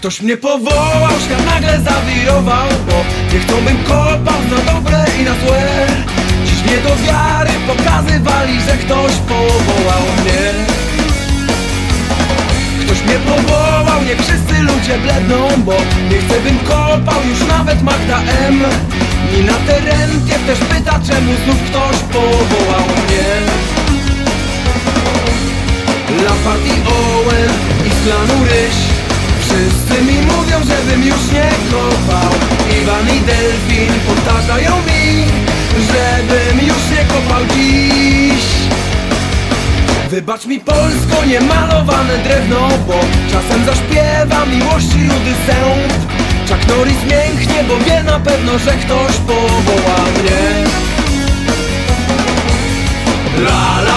Ktoś mnie powołał, świat nagle zawirował Bo nie chcą bym kopał na dobre i na złe. Dziś mnie do wiary pokazywali, że ktoś powołał mnie. Ktoś mnie powołał, nie wszyscy ludzie bledną Bo nie chcę bym kopał już nawet Magda M. Nina Terentiew też pyta czemu znów ktoś powołał mnie. Lampard i Owen i z klanu Ryś Wszyscy mi mówią, żebym już nie kopał. Iwan i Delfin powtarzają mi Żebym już nie kopał dziś. Wybacz mi Polsko, niemalowane drewno Bo czasem zaśpiewa miłości rudy sęp. Chuck Norris mięknie, bo wie na pewno, że ktoś powoła mnie. La la